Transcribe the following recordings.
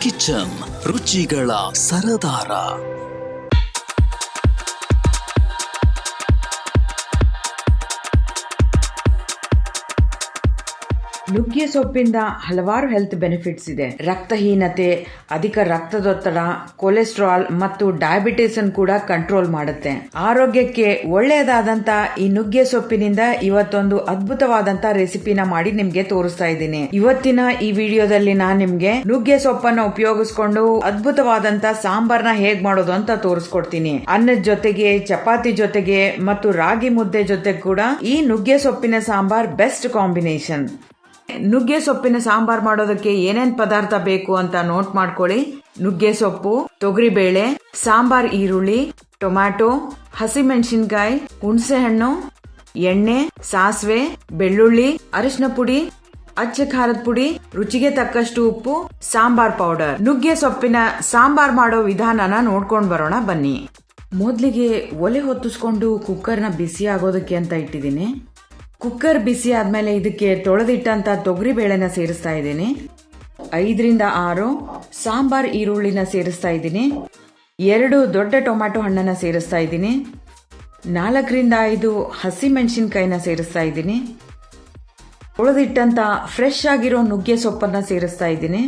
Kitchen ರುಚಿಗಳ ಸರದಾರ. ನುಗ್ಗೆ ಸೊಪ್ಪಿಂದ ಹಲವಾರು health benefits ಇದೆ. ರಕ್ತಹೀನತೆ, ಅಧಿಕ ರಕ್ತದೊತ್ತಡ ಕೊಲೆಸ್ಟ್ರಾಲ್ ಮತ್ತು ಡಯಾಬಿಟಿಸ್ ಅನ್ನು ಕೂಡ ಕಂಟ್ರೋಲ್ ಮಾಡುತ್ತೆ. ಆರೋಗ್ಯಕ್ಕೆ ಒಳ್ಳೆಯದಾದಂತ ಈ ನುಗ್ಗೆ ಸೊಪ್ಪಿನಿಂದ ಇವತ್ತೊಂದು ಅದ್ಭುತವಾದಂತ ರೆಸಿಪಿನ ಮಾಡಿ ನಿಮ್ಗೆ ತೋರಿಸ್ತಾ ಇದ್ದೀನಿ. ಇವತ್ತಿನ ಈ ವಿಡಿಯೋದಲ್ಲಿ ನಾನು ನಿಮ್ಗೆ ನುಗ್ಗೆ ಸೊಪ್ಪನ್ನ ಉಪಯೋಗಿಸ್ಕೊಂಡು ಅದ್ಭುತವಾದಂತ ಸಾಂಬಾರ್ನ ಹೇಗ್ ಮಾಡೋದು ಅಂತ ತೋರಿಸ್ಕೊಡ್ತೀನಿ. ಅನ್ನದ ಜೊತೆಗೆ, ಚಪಾತಿ ಜೊತೆಗೆ ಮತ್ತು ರಾಗಿ ಮುದ್ದೆ ಜೊತೆ ಕೂಡ ಈ ನುಗ್ಗೆ ಸೊಪ್ಪಿನ ಸಾಂಬಾರ್ ಬೆಸ್ಟ್ ಕಾಂಬಿನೇಷನ್ ನುಗ್ಗೆ ಸೊಪ್ಪಿನ ಸಾಂಬಾರ್ ಮಾಡೋದಕ್ಕೆ ಏನೇನ್ ಪದಾರ್ಥ ಬೇಕು ಅಂತ ನೋಟ್ ಮಾಡ್ಕೊಳ್ಳಿ. ನುಗ್ಗೆ ಸೊಪ್ಪು, ತೊಗರಿಬೇಳೆ, ಸಾಂಬಾರ್ ಈರುಳ್ಳಿ, ಟೊಮ್ಯಾಟೊ, ಹಸಿಮೆಣಸಿನ್ಕಾಯಿ ಹುಣಸೆ ಹಣ್ಣು ಎಣ್ಣೆ, ಸಾಸಿವೆ, ಬೆಳ್ಳುಳ್ಳಿ, ಅರಿಶಿನ ಪುಡಿ, ಅಚ್ಚ ಖಾರದ ಪುಡಿ, ರುಚಿಗೆ ತಕ್ಕಷ್ಟು ಉಪ್ಪು, ಸಾಂಬಾರ್ ಪೌಡರ್. ನುಗ್ಗೆ ಸೊಪ್ಪಿನ ಸಾಂಬಾರ್ ಮಾಡೋ ವಿಧಾನನ ನೋಡ್ಕೊಂಡು ಬರೋಣ ಬನ್ನಿ. ಮೊದ್ಲಿಗೆ ಒಲೆ ಹೊತ್ತಿಸ್ಕೊಂಡು ಕುಕ್ಕರ್ನ ಬಿಸಿ ಆಗೋದಕ್ಕೆ ಅಂತ ಇಟ್ಟಿದ್ದೀನಿ. ಕುಕ್ಕರ್ ಬಿಸಿ ಆದ್ಮೇಲೆ ಇದಕ್ಕೆ ತೊಳೆದಿಟ್ಟಂತ ತೊಗರಿ ಬೇಳೆನ ಸೇರಿಸ್ತಾ ಇದ್ದೀನಿ. ಐದರಿಂದ ಆರು, ಸಾಂಬಾರ್ ಈರುಳ್ಳಿನ ಸೇರಿಸ್ತಾ ಇದ್ದೀನಿ. ಎರಡು ದೊಡ್ಡ ಟೊಮ್ಯಾಟೊ ಹಣ್ಣನ್ನ ಸೇರಿಸ್ತಾ ಇದ್ದೀನಿ. ನಾಲ್ಕರಿಂದ ಐದು ಹಸಿ ಮೆಣಸಿನ್ಕಾಯಿನ ಸೇರಿಸ್ತಾ ಇದ್ದೀನಿ. ತೊಳೆದಿಟ್ಟಂತ ಫ್ರೆಶ್ ಆಗಿರೋ ನುಗ್ಗೆ ಸೊಪ್ಪನ್ನ ಸೇರಿಸ್ತಾ ಇದ್ದೀನಿ.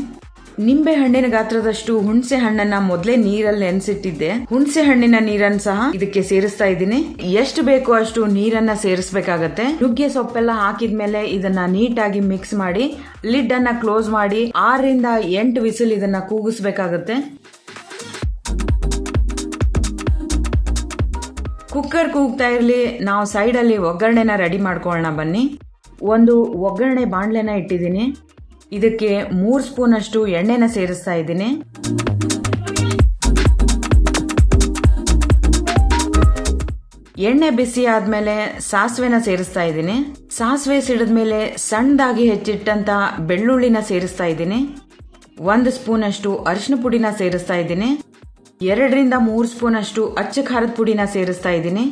ನಿಂಬೆ ಹಣ್ಣಿನ ಗಾತ್ರದಷ್ಟು ಹುಣಸೆ ಹಣ್ಣನ್ನ ಮೊದಲೇ ನೀರಲ್ಲಿ ನೆನೆಸಿಟ್ಟಿದ್ದೆ. ಹುಣಸೆ ಹಣ್ಣಿನ ನೀರನ್ನ ಸಹ ಇದಕ್ಕೆ ಸೇರಿಸ್ತಾ ಇದ್ದೀನಿ. ಎಷ್ಟು ಬೇಕೋ ಅಷ್ಟು ನೀರನ್ನ ಸೇರಿಸಬೇಕಾಗತ್ತೆ. ನುಗ್ಗೆ ಸೊಪ್ಪೆಲ್ಲ ಹಾಕಿದ್ಮೇಲೆ ಇದನ್ನ ನೀಟಾಗಿ ಮಿಕ್ಸ್ ಮಾಡಿ ಲಿಡ್ ಅನ್ನ ಕ್ಲೋಸ್ ಮಾಡಿ, ಆರರಿಂದ ಎಂಟು ವಿಸಿಲ್ ಇದನ್ನ ಕೂಗಿಸ್ಬೇಕಾಗತ್ತೆ. ಕುಕ್ಕರ್ ಕೂಗ್ತಾ ಇರಲಿ, ನಾವು ಸೈಡ್ ಅಲ್ಲಿ ಒಗ್ಗರಣೆನ ರೆಡಿ ಮಾಡ್ಕೊಳ್ಳೋಣ ಬನ್ನಿ. ಒಂದು ಒಗ್ಗರಣೆ ಬಾಣಲೆನ ಇಟ್ಟಿದ್ದೀನಿ. ಇದಕ್ಕೆ ಮೂರು ಸ್ಪೂನ್ ಅಷ್ಟು ಎಣ್ಣೆನ ಸೇರಿಸ್ತಾ ಇದ್ದೀನಿ. ಎಣ್ಣೆ ಬಿಸಿ ಆದ್ಮೇಲೆ ಸಾಸಿವೆನ ಸೇರಿಸ್ತಾ ಇದ್ದೀನಿ. ಸಾಸಿವೆ ಸಿಡಿದ್ಮೇಲೆ ಸಣ್ಣದಾಗಿ ಹೆಚ್ಚಿಟ್ಟಂತ ಬೆಳ್ಳುಳ್ಳಿನ ಸೇರಿಸ್ತಾ ಇದ್ದೀನಿ. ಒಂದು ಸ್ಪೂನ್ ಅಷ್ಟು ಅರಿಶಿನ ಪುಡಿನ ಸೇರಿಸ್ತಾ ಇದ್ದೀನಿ. ಎರಡರಿಂದ ಮೂರು ಸ್ಪೂನ್ ಅಷ್ಟು ಅಚ್ಚ ಖಾರದ ಪುಡಿನ ಸೇರಿಸ್ತಾ ಇದ್ದೀನಿ.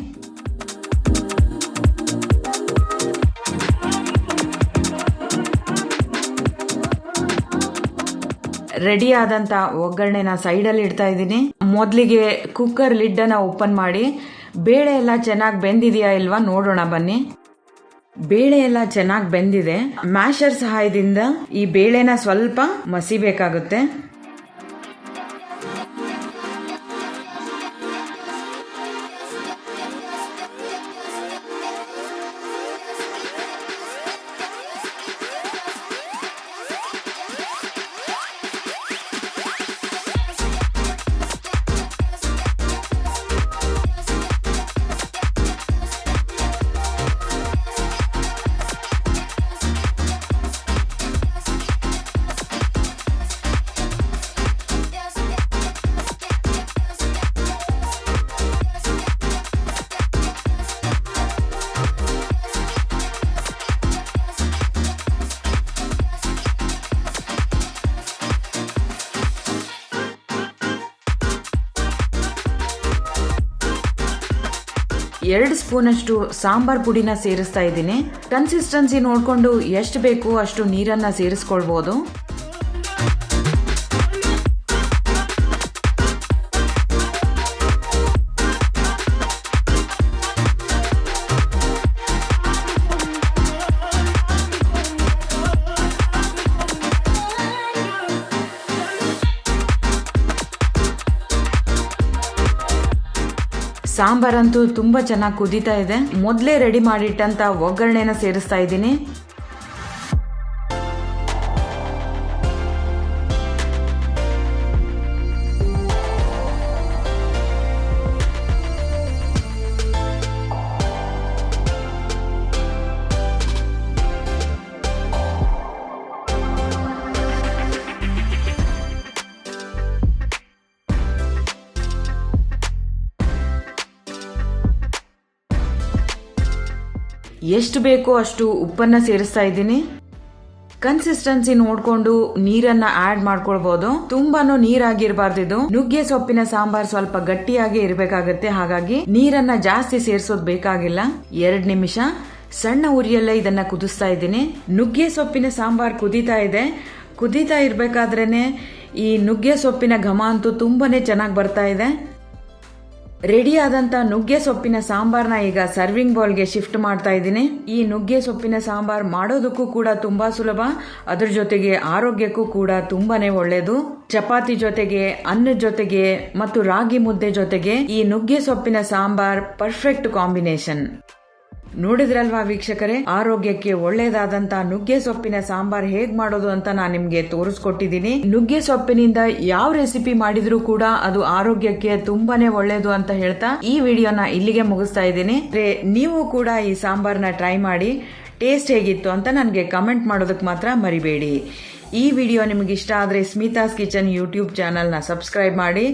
ರೆಡಿ ಆದಂತ ಒಗ್ಗರಣೆನ ಸೈಡಲ್ಲಿ ಇಡ್ತಾ ಇದ್ದೀನಿ. ಮೊದಲಿಗೆ ಕುಕ್ಕರ್ ಲಿಡ್ ಅನ್ನ ಓಪನ್ ಮಾಡಿ, ಬೇಳೆ ಎಲ್ಲ ಚೆನ್ನಾಗಿ ಬೆಂದಿದೆಯಾ ಇಲ್ವಾ ನೋಡೋಣ ಬನ್ನಿ. ಬೇಳೆ ಎಲ್ಲ ಚೆನ್ನಾಗಿ ಬೆಂದಿದೆ. ಮ್ಯಾಶರ್ ಸಹಾಯದಿಂದ ಈ ಬೇಳೆನ ಸ್ವಲ್ಪ ಮಸಿಬೇಕಾಗುತ್ತೆ. ಎರಡು ಸ್ಪೂನಷ್ಟು ಸಾಂಬಾರ್ ಪುಡಿನ ಸೇರಿಸ್ತಾ ಇದ್ದೀನಿ. ಕನ್ಸಿಸ್ಟೆನ್ಸಿ ನೋಡಿಕೊಂಡು ಎಷ್ಟು ಬೇಕು ಅಷ್ಟು ನೀರನ್ನ ಸೇರಿಸ್ಕೊಳ್ಬಹುದು ಸಾಂಬಾರಂತೂ ತುಂಬಾ ಚೆನ್ನಾಗಿ ಕುದೀತಾ ಇದೆ. ಮೊದಲೇ ರೆಡಿ ಮಾಡಿಟ್ಟಂತ ಒಗ್ಗರಣೆನ ಸೇರಿಸ್ತಾ ಇದ್ದೀನಿ. ಎಷ್ಟು ಬೇಕೋ ಅಷ್ಟು ಉಪ್ಪನ್ನ ಸೇರಿಸ್ತಾ ಇದ್ದೀನಿ. ಕನ್ಸಿಸ್ಟೆನ್ಸಿ ನೋಡ್ಕೊಂಡು ನೀರನ್ನ ಆಡ್ ಮಾಡ್ಕೊಳ್ಬಹುದು ತುಂಬಾನು ನೀರಾಗಿರ್ಬಾರ್ದು ಇದು. ನುಗ್ಗೆ ಸೊಪ್ಪಿನ ಸಾಂಬಾರ್ ಸ್ವಲ್ಪ ಗಟ್ಟಿಯಾಗಿ ಇರಬೇಕಾಗತ್ತೆ. ಹಾಗಾಗಿ ನೀರನ್ನ ಜಾಸ್ತಿ ಸೇರಿಸೋದು ಬೇಕಾಗಿಲ್ಲ. ಎರಡ್ ನಿಮಿಷ. ಸಣ್ಣ ಉರಿಯಲ್ಲೇ ಇದನ್ನ ಕುದಿಸ್ತಾ ಇದ್ದೀನಿ. ನುಗ್ಗೆ ಸೊಪ್ಪಿನ ಸಾಂಬಾರ್ ಕುದೀತಾ ಇದೆ. ಕುದೀತಾ ಇರ್ಬೇಕಾದ್ರೇನೆ ಈ ನುಗ್ಗೆ ಸೊಪ್ಪಿನ ಘಮ ಅಂತೂ ತುಂಬಾನೇ ಚೆನ್ನಾಗಿ ಬರ್ತಾ ಇದೆ. ರೆಡಿ ಆದಂತ ನುಗ್ಗೆ ಸೊಪ್ಪಿನ ಸಾಂಬಾರ್ನ ಈಗ ಸರ್ವಿಂಗ್ ಬೌಲ್ಗೆ ಶಿಫ್ಟ್ ಮಾಡ್ತಾ ಇದ್ದೀನಿ. ಈ ನುಗ್ಗೆ ಸೊಪ್ಪಿನ ಸಾಂಬಾರ್ ಮಾಡೋದಕ್ಕೂ ಕೂಡ ತುಂಬಾ ಸುಲಭ. ಅದ್ರ ಜೊತೆಗೆ ಆರೋಗ್ಯಕ್ಕೂ ಕೂಡ ತುಂಬಾನೇ ಒಳ್ಳೇದು. ಚಪಾತಿ ಜೊತೆಗೆ, ಅನ್ನದ ಜೊತೆಗೆ ಮತ್ತು ರಾಗಿ ಮುದ್ದೆ ಜೊತೆಗೆ ಈ ನುಗ್ಗೆ ಸೊಪ್ಪಿನ ಸಾಂಬಾರ್ ಪರ್ಫೆಕ್ಟ್ ಕಾಂಬಿನೇಷನ್ ನೋಡಿದ್ರಲ್ವಾ ವೀಕ್ಷಕರೇ? ಆರೋಗ್ಯಕ್ಕೆ ಒಳ್ಳೇದಾದಂತ ನುಗ್ಗೆ ಸೊಪ್ಪಿನ ಸಾಂಬಾರ್ ಹೇಗ್ ಮಾಡೋದು ಅಂತ ನಾನು ನಿಮ್ಗೆ ತೋರಿಸ್ಕೊಟ್ಟಿದ್ದೀನಿ ನುಗ್ಗೆ ಸೊಪ್ಪಿನಿಂದ ಯಾವ ರೆಸಿಪಿ ಮಾಡಿದ್ರೂ ಕೂಡ ಅದು ಆರೋಗ್ಯಕ್ಕೆ ತುಂಬಾನೇ ಒಳ್ಳೇದು ಅಂತ ಹೇಳ್ತಾ ಈ ವಿಡಿಯೋನ ಇಲ್ಲಿಗೆ ಮುಗಿಸ್ತಾ ಇದ್ದೀನಿ. ನೀವು ಕೂಡ ಈ ಸಾಂಬಾರ್ನ ಟ್ರೈ ಮಾಡಿ. ಟೇಸ್ಟ್ ಹೇಗಿತ್ತು ಅಂತ ನನಗೆ ಕಮೆಂಟ್ ಮಾಡೋದಕ್ಕೆ ಮಾತ್ರ ಮರಿಬೇಡಿ. ಈ ವಿಡಿಯೋ ನಿಮಗೆ ಇಷ್ಟ ಆದರೆ ಸ್ಮಿತಾಸ್ ಕಿಚನ್ ಯೂಟ್ಯೂಬ್ ಚಾನಲ್ನ ಸಬ್ಸ್ಕ್ರೈಬ್ ಮಾಡಿ,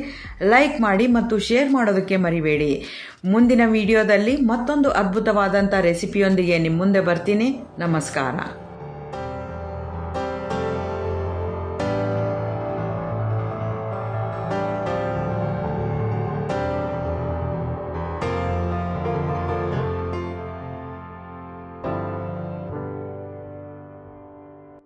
ಲೈಕ್ ಮಾಡಿ ಮತ್ತು ಶೇರ್ ಮಾಡೋದಕ್ಕೆ ಮರಿಬೇಡಿ. ಮುಂದಿನ ವಿಡಿಯೋದಲ್ಲಿ ಮತ್ತೊಂದು ಅದ್ಭುತವಾದಂಥ ರೆಸಿಪಿಯೊಂದಿಗೆ ನಿಮ್ಮ ಮುಂದೆ ಬರ್ತೀನಿ. ನಮಸ್ಕಾರ.